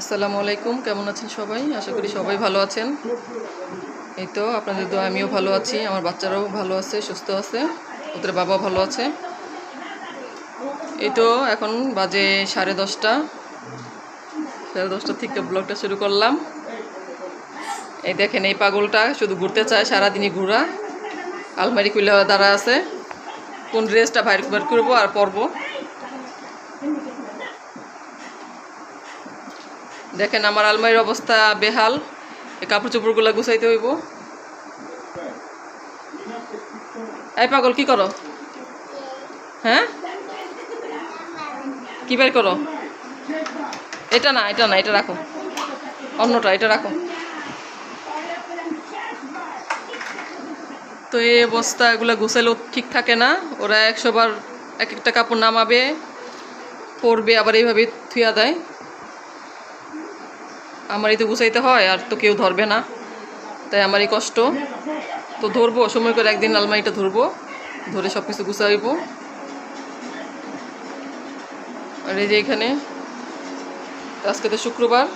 আসসালামু আলাইকুম, কেমন আছেন সবাই? আশা করি সবাই ভালো আছেন। এই তো, আপনাদের দোয়া, আমিও ভালো আছি, আমার বাচ্চারাও ভালো আছে, সুস্থ আছে, ওদের বাবাও ভালো আছে। এই তো, এখন বাজে সাড়ে দশটা। সাড়ে দশটা থেকে ব্লগটা শুরু করলাম। এই দেখেন, এই পাগলটা শুধু ঘুরতে চায়, সারাদিনই ঘোরা। আলমারি খুলে দাঁড়া আছে। কোন ড্রেসটা বাইর, বের করব আর পরবো। দেখেন আমার আলমারির অবস্থা বেহাল। এই কাপড় চোপড়গুলো গুছাইতে হইব। এই পাগল, কি করো? হ্যাঁ? কি বের করো? এটা না এটা না, এটা রাখো। অন্যটা, এটা রাখো। তো এই অবস্থা, এগুলো গুছাইলেও ঠিক থাকে না। ওরা একশো বার এক একটা কাপড় নামাবে, পরবে, আবার এইভাবে থুয়া দেয়। আমারই তো গুছাইতে হয়, আর তো কেউ ধরবে না। তাই আমারই কষ্ট। তো ধরবো, সময় করে একদিন আলমারিটা ধরবো, ধরে সব কিছু গুছাইব। আর এই যে এখানে, আজকে তো শুক্রবার।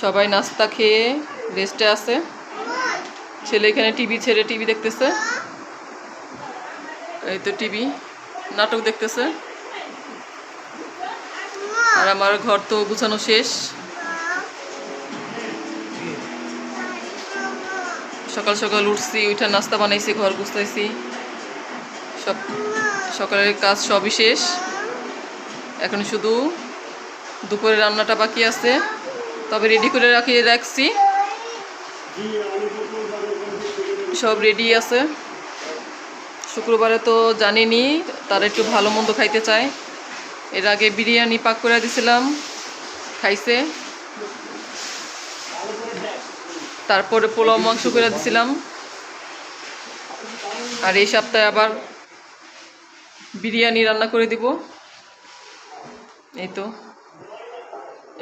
সবাই নাস্তা খেয়ে রেস্টে আছে। ছেলে এখানে টিভি ছেড়ে টিভি দেখতেছে। এই তো টিভি, নাটক দেখতেছে। আর আমার ঘর তো গুছানো শেষ। সকাল সকাল উঠছি, উঠে নাস্তা বানাইছি, ঘর গুছাইছি। সব সকালের কাজ সবই শেষ। এখন শুধু দুপুরে রান্নাটা বাকি আছে। তবে রেডি করে রাখি, রাখছি। সব রেডি আছে। শুক্রবারে তো জানিনি, তারা একটু ভালো মন্দ খাইতে চায়। এর আগে বিরিয়ানি পাক করে দিছিলাম, খাইছে। তারপরে পোলাও মাংস করে দিছিলাম। আর এই সপ্তাহে আবার বিরিয়ানি রান্না করে দিব। এই তো।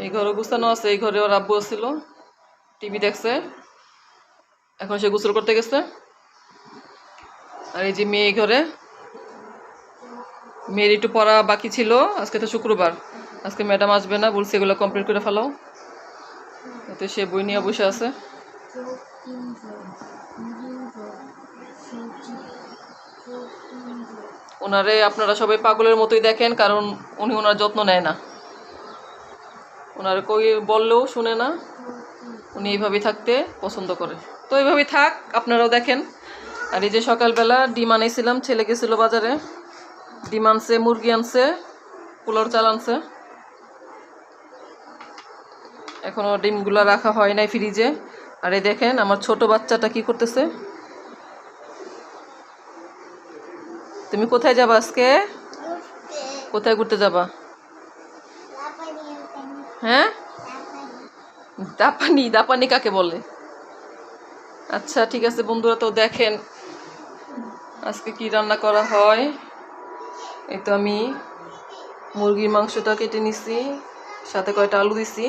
এই ঘরে গুছানো আছে, এই ঘরে ওর আব্বু ছিল টিভি দেখছে। এখন সে গোসল করতে গেছে। আর এই যে মেয়ে এই ঘরে। মেয়ের একটু পড়া বাকি ছিল, আজকে তো শুক্রবার। আজকে ম্যাডাম আসবে না, বলছে এগুলো কমপ্লিট করে ফেলাও। তো সে বই নিয়ে বসে আছে। ওনারে আপনারা সবাই পাগলের মতোই দেখেন, কারণ উনি ওনার যত্ন নেয় না। ওনার কই বললেও শুনে না, উনি এইভাবেই থাকতে পছন্দ করে। তো এইভাবেই থাক, আপনারাও দেখেন। আর এই যে সকালবেলা ডিম আনাইছিলাম ছেলে গেছিল বাজারে। ডিম আনছে, মুরগি আনছে, পোলার চাল আনছে। এখনও ডিমগুলো রাখা হয় নাই ফ্রিজে। আর এই দেখেন, আমার ছোট বাচ্চাটা কি করতেছে? তুমি কোথায় যাবা আজকে? কোথায় ঘুরতে যাবা? হ্যাঁ? দাপানি দাপানি কাকে বলে? আচ্ছা ঠিক আছে, বন্ধুরা তো দেখেন আজকে কি রান্না করা হয়। এই তো আমি মুরগির মাংসটা কেটে নিছি, সাথে কয়টা আলু দিছি।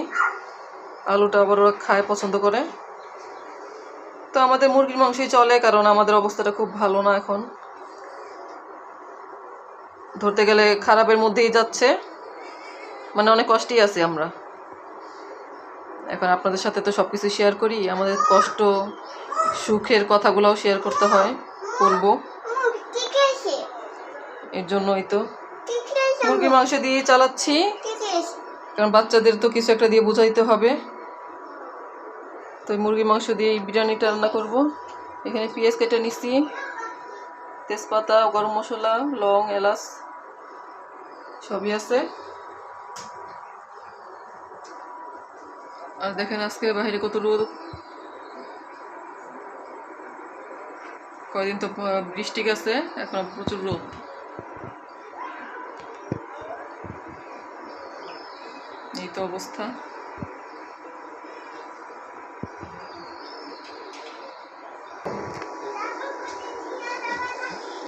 আলুটা আবার খায় পছন্দ করে। তো আমাদের মুরগির মাংসই চলে কারণ আমাদের অবস্থাটা খুব ভালো না এখন। ধরতে গেলে খারাপের মধ্যেই যাচ্ছে। মানে অনেক কষ্টেই আছি আমরা। এখন আপনাদের সাথে তো সব কিছু শেয়ার করি। আমাদের কষ্ট সুখের কথাগুলোও শেয়ার করতে হয় করব। এর জন্যই তো। মুরগির মাংস দিয়ে চালাচ্ছি। কারণ বাচ্চাদের তো কিছু একটা দিয়ে বোঝাইতে হবে। তো এই মুরগির মাংস দিয়ে এই বিরিয়ানিটা রান্না করব। এখানে পেঁয়াজ কেটে নিচ্ছি তেজপাতা, গরম মশলা, লং, এলাচ, সবই আছে। আর দেখেন আজকে বাইরে কত রোদ। কয়দিন তো বৃষ্টি গেছে, এখন প্রচুর রোদ। এই তো অবস্থা।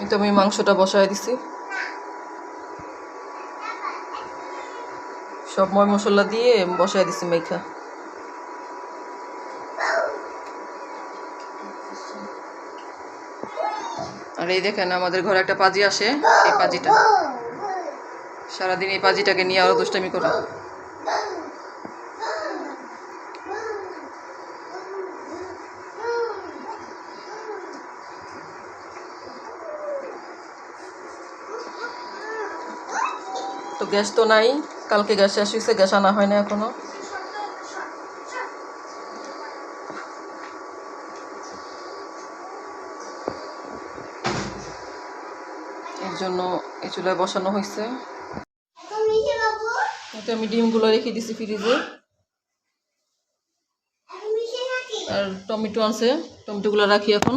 এই তো আমি মাংসটা বসায় দিছি। সব ময় মশলা দিয়ে বসায় দিছি মেখা আর এই দেখেন আমাদের ঘরে একটা পাজি আসে এই পাজিটা। সারাদিন এই পাজিটাকে নিয়ে আরও দুষ্টামি করে। গ্যাস তো নাই, কালকে গ্যাস শেষ হয়েছে, গ্যাস আনা হয় না এখনও। এর জন্য এই চুলায় বসানো হয়েছে। আমি ডিমগুলো রেখে দিছি ফ্রিজে। আর টমেটো আছে, টমেটোগুলো রাখি এখন।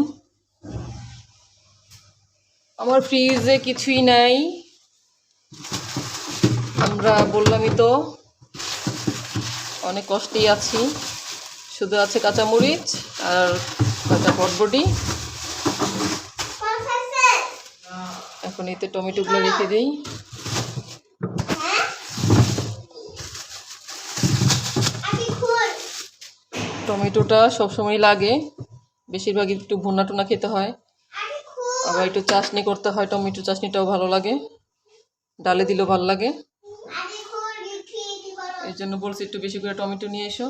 আমার ফ্রিজে কিছুই নাই। আমরা বললামই তো, অনেক কষ্টেই আছি। শুধু আছে কাঁচামরিচ আর কাঁচা বটবটি। এখন এতে টমেটোগুলো রেখে দিই। টমেটোটা সবসময় লাগে বেশিরভাগ একটু ভুনা টুনা খেতে হয়। আবার একটু চাটনি করতে হয়, টমেটো চাটনিটাও ভালো লাগে। ডালে দিলেও ভালো লাগে আগে খুল লিখি দি বড় এই জন্য বলছি, একটু বেশি করে টমেটো নিয়ে এসো।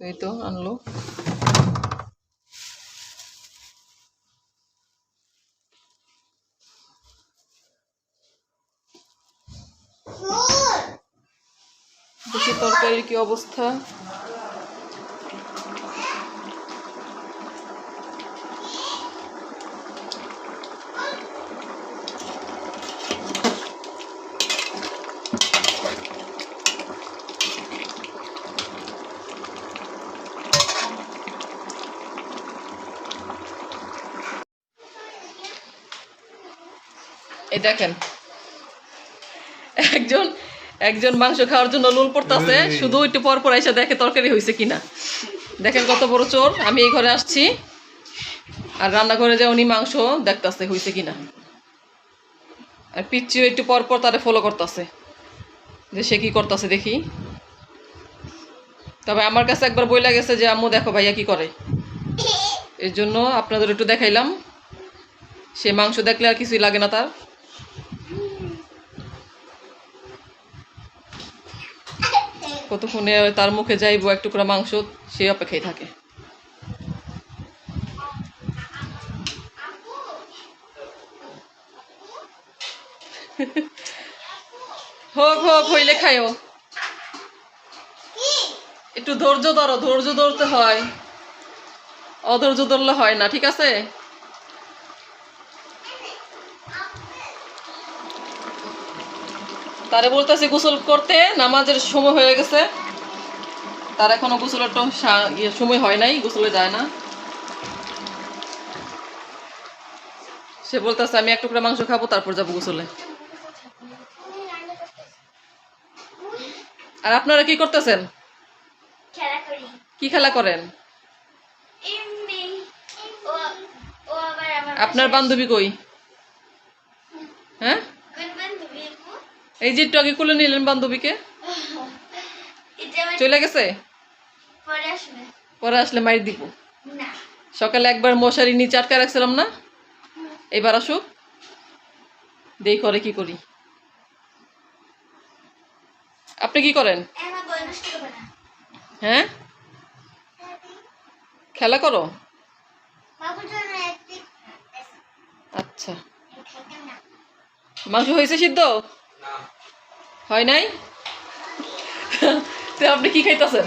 এই তো আনলো। তরকারির কি অবস্থা। এই দেখেন। একজন একজন মাংস খাওয়ার জন্য লুল পড়তেছে শুধু একটু পর পর এসে দেখে তরকারি হয়েছে কিনা। দেখেন কত বড় চোর আমি এই ঘরে আসছি আর রান্নাঘরে যে উনি মাংস দেখতাছে হয়েছে কিনা। আর পিচ্ছিও একটু পর পর তারে ফলো করতেছে যে সে কি করতেছে দেখি। তবে আমার কাছে একবার বই গেছে যে আম্মু দেখো ভাইয়া কি করে। এর জন্য আপনাদের একটু দেখাইলাম। সে মাংস দেখলে আর কিছুই লাগে না তার। কতক্ষণে তার মুখে যাইবো, এক টুকরা মাংস, সে অপেক্ষায় থাকে। হোক হোক, হইলে খাইও। একটু ধৈর্য ধরো, ধৈর্য ধরতে হয়। অধৈর্য ধরলে হয় না, ঠিক আছে? তারে বলতেছি গোসল করতে নামাজের সময় হয়ে গেছে। তার এখনও গোসলের তো ইয়ে সময় হয় নাই গোসলে যায় না। সে বলতেছে আমি এক টুকরা মাংস খাব তারপর যাব গোসলে। আর আপনারা কি করতেছেন? কি খেলা করেন? আপনার বান্ধবী কই? হ্যাঁ? এই যে আগে কোলে নিলেন বান্ধবীকে? চলে গেছে? পরে আসলে মাইর দিব। সকালে একবার মশারি নিচে আটকা রাখছিলাম না? এবার আসুক। দেই করে কি করি। আপনি কি করেন? হ্যাঁ? খেলা করো? আচ্ছা। মাংস হয়েছে সিদ্ধ? হয় নাই? তো আপনি কি খাইতেছেন?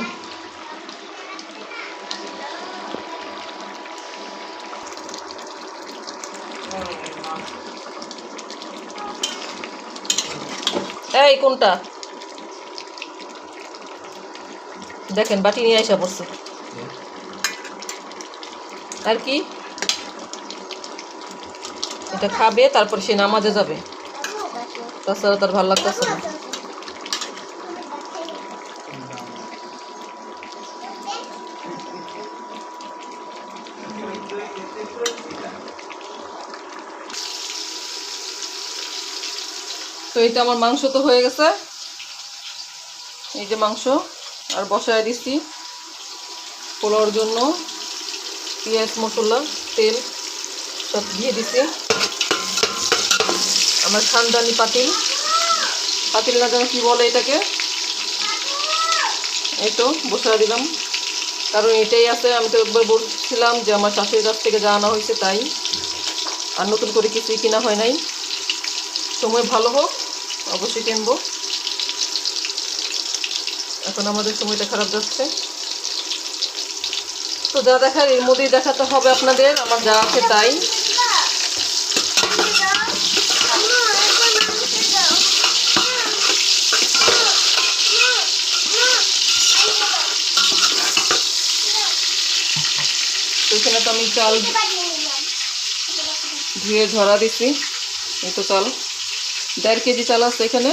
এই, কোনটা? দেখেন, বাটি নিয়ে আসা পড়ছে। আর কি? এটা খাবে, তারপর সে নামাজে যাবে। তাছাড়া তার ভালো লাগতেছে না। তো এই তো আমার মাংস তো হয়ে গেছে। এই যে মাংস, আর বসায় দিছি। পোলাওর জন্য পেঁয়াজ মশলা তেল, সব দিয়ে দিছি। আমার খানদানি পাতিল। পাতিল না যেন কী বলে এটাকে। এই তো বসা দিলাম। কারণ এটাই আছে, আমি তো একবার বলছিলাম যে আমার শাশুড়ির কাছ থেকে যা আনা হয়েছে তাই। আর নতুন করে কিছুই কিনা হয় নাই। সময় ভালো হোক, অবশ্যই কিনবো। এখন আমাদের সময়টা খারাপ যাচ্ছে। তো যা দেখার, এর মধ্যেই দেখাতে হবে আপনাদের, আমার যা আছে তাই তো এখানে তো আমি চাল ধুয়ে ঝরা দিছি। এই তো চাল। দেড় কেজি চাল আছে এখানে।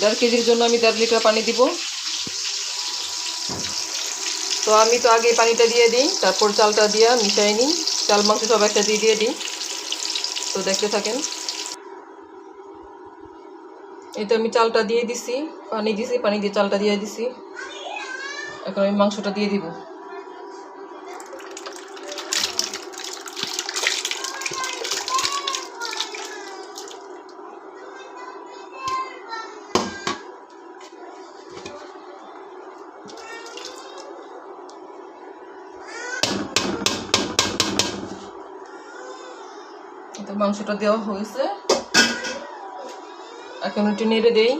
দেড় কেজির জন্য আমি দেড় লিটার পানি দিব। তো আমি তো আগে পানিটা দিয়ে দিই, তারপর চালটা দিয়ে মিশাই নিই। চাল, মাংস সব একটা দিয়ে দিয়ে দিই। তো দেখতে থাকেন। এই তো আমি চালটা দিয়ে দিছি, পানি দিছি, পানি দিয়ে চালটা দিয়ে দিছি। এখন আমি মাংসটা দিয়ে দিব। মাংসটা দেওয়া হয়েছে। এখন একটু নেড়ে দেই।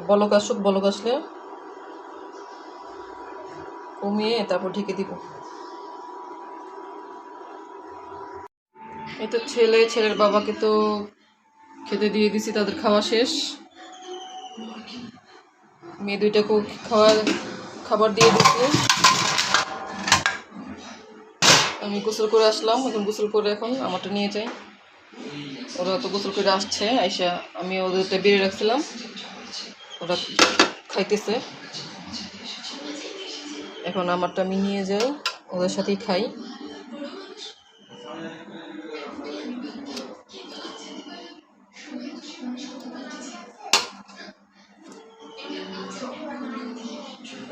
তো বলক আসুক, বলক আসলে কমিয়ে তারপর ঢেকে দিব। এই তো ছেলে, ছেলের বাবাকে তো খেতে দিয়ে দিছি, তাদের খাওয়া শেষ। মেয়ে দুইটাকেও খাওয়া খাবার দিয়ে দিচ্ছি আমি গোসল করে আসলাম, এখন গোসল করে এখন আমারটা নিয়ে যাই। ওরা তো গোসল করে আসছে, আইসা আমি ওদেরটা বেরিয়ে রাখছিলাম। ওরা খাইতেছে। এখন আমারটা আমি নিয়ে যাই ওদের সাথেই খাই।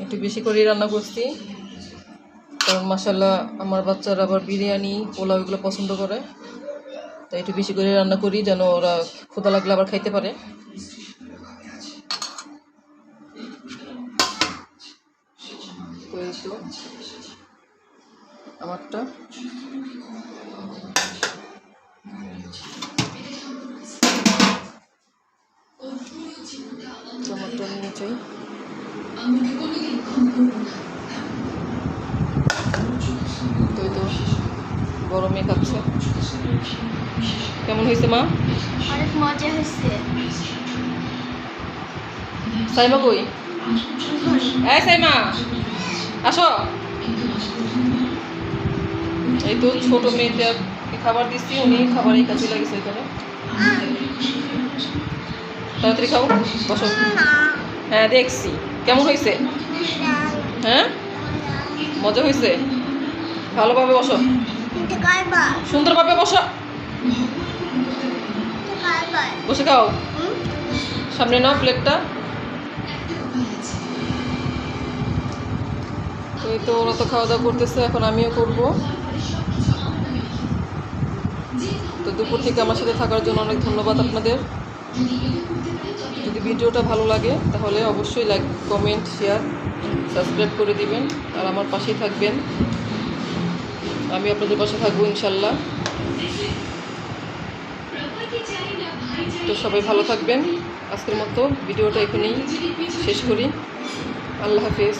একটু বেশি করেই রান্না করছি। কারণ মাসাল্লাহ আমার বাচ্চারা আবার বিরিয়ানি, পোলাও এগুলো পছন্দ করে। তাই একটু বেশি করে রান্না করি যেন ওরা ক্ষুদা লাগলে আবার খাইতে পারে। তো আমারটা তো আমারটা নিয়ে যাই। তো তো গরমে খাচ্ছে। কেমন হয়েছে মা? অনেক মজা হয়েছে। সাইমা কই? এই সাইমা। আসো। এই তো ছোট মেয়েটা খাবার দিচ্ছি, উনি খাবারেই কাজে লাগেছে এখানে। তাড়াতাড়ি খাও, বসো। হ্যাঁ দেখছি। কেমন হয়েছে? হ্যাঁ? মজা হয়েছে? ভালোভাবে বসো। সুন্দরভাবে বসো। বসে খাও। সামনে নাও প্লেটটা এই তো ওরা তো খাওয়া দাওয়া করতেছে, এখন আমিও করব। তো দুপুর থেকে আমার সাথে থাকার জন্য অনেক ধন্যবাদ আপনাদের। যদি ভিডিওটা ভালো লাগে, তাহলে অবশ্যই লাইক কমেন্ট শেয়ার সাবস্ক্রাইব করে দিবেন, আর আমার পাশেই থাকবেন। আমি আপনাদের পাশে থাকব ইনশাল্লাহ। তো সবাই ভালো থাকবেন। আজকের মতো ভিডিওটা এখানেই শেষ করি। আল্লাহ হাফেজ।